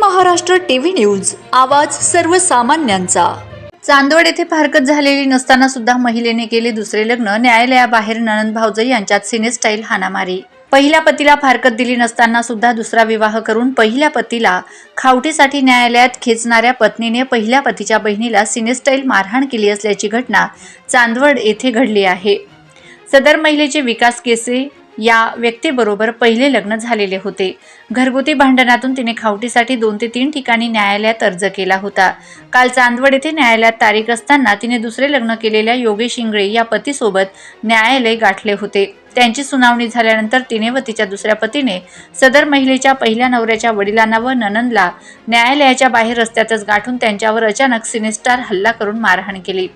Maharashtra TV news आवाज सर्वसामान्यांचा. चांदवड येथे फारकत झालेली नसताना सुद्धा महिलेने केले दुसरे लग्न न्यायालयाबाहेर ननंद भाऊजई यांच्यात सिनेस्टाईल हाणामारी. पहिल्या पतीला फारकत दिली नसताना सुद्धा दुसरा विवाह करून पहिल्या पतीला खावटीसाठी न्यायालयात खेचणाऱ्या पत्नीने पहिल्या पतीच्या बहिणीला सिनेस्टाईल मारहाण केली असल्याची घटना चांदवड येथे घडली आहे. सदर महिलेचे विकास केसे या व्यक्तीबरोबर पहिले लग्न झालेले होते. घरगुती भांडणातून तिने खावटीसाठी दोन ते तीन ठिकाणी न्यायालयात अर्ज केला होता. काल चांदवड येथे न्यायालयात तारीख असताना तिने दुसरे लग्न केलेल्या योगेश इंगळे या पतीसोबत न्यायालय गाठले होते. त्यांची सुनावणी झाल्यानंतर तिने व तिच्या दुसऱ्या पतीने सदर महिलेच्या पहिल्या नवऱ्याच्या वडिलांना व ननंदला न्यायालयाच्या बाहेर रस्त्यातच गाठून त्यांच्यावर अचानक सिनेस्टार हल्ला करून मारहाण केली.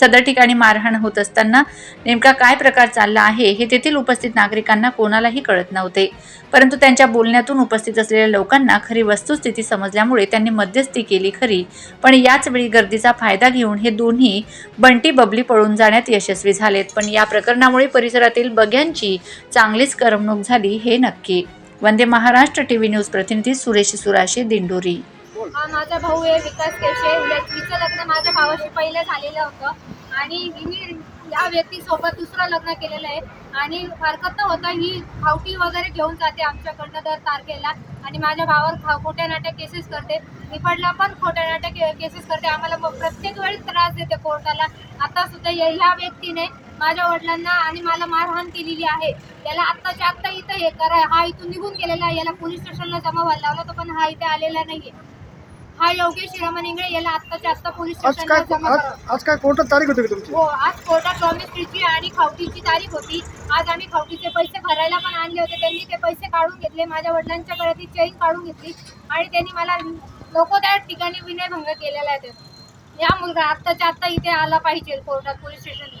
सदर ठिकाणी मारहाण होत असताना नेमका काय प्रकार चालला आहे हे तेथील उपस्थित नागरिकांना कोणालाही कळत नव्हते. परंतु त्यांच्या बोलण्यातून उपस्थित असलेल्या लोकांना खरी वस्तुस्थिती समजल्यामुळे त्यांनी मध्यस्थी केली खरी. पण याच वेळी गर्दीचा फायदा घेऊन हे दोन्ही बंटी बबली पळून जाण्यात यशस्वी झालेत. पण या प्रकरणामुळे परिसरातील बग्यांची चांगलीच करमणूक झाली हे नक्की. Vande Maharashtra T V news प्रतिनिधी सुरेश सुराशे दिंडोरी. हा माझा भाऊ आहे विकास केशे. तिचं लग्न माझ्या भावाशी पहिलं झालेलं होतं. आणि हिने या व्यक्तीसोबत दुसरं लग्न केलेलं आहे. आणि हरकत न होता ही खावटी वगैरे घेऊन जाते आमच्याकडनं दर तारखेला. आणि माझ्या भावावर खा खोट्या नाट्या केसेस करते. निपडला पण खोट्या नाट्या के केसेस करते. आम्हाला मग प्रत्येक वेळी त्रास देते कोर्टाला. आता सुद्धा ह्या व्यक्तीने माझ्या वडिलांना आणि मला मारहाण केलेली आहे. याला आत्ताच्या आत्ता इथं हे करा हा इथून निघून गेलेला आहे. याला पोलीस स्टेशनला जमा व्हायला लावला होता पण हा इथे आलेला नाही आहे हा योगेश रमण इंगळे याला आत्ताच्या आत्ता पोलीस आज स्टेशनला काय जमा आज करा. आज काय कोर्टात तारीख होती का तुमची? हो आज कोर्टात डॉमिस्ट्रीची आणि खावटीची तारीख होती. आज आम्ही खावटीचे पैसे भरायला पण आणले होते. त्यांनी ते पैसे काढून घेतले. माझ्या वडिलांच्या गळ्यातली चेन काढून घेतली. आणि त्यांनी मला नको त्या ठिकाणी विनयभंग केलेला आहे. ते. या मुलगा आत्ताच्या आत्ता इथे आला पाहिजे कोर्टात पोलीस स्टेशनला.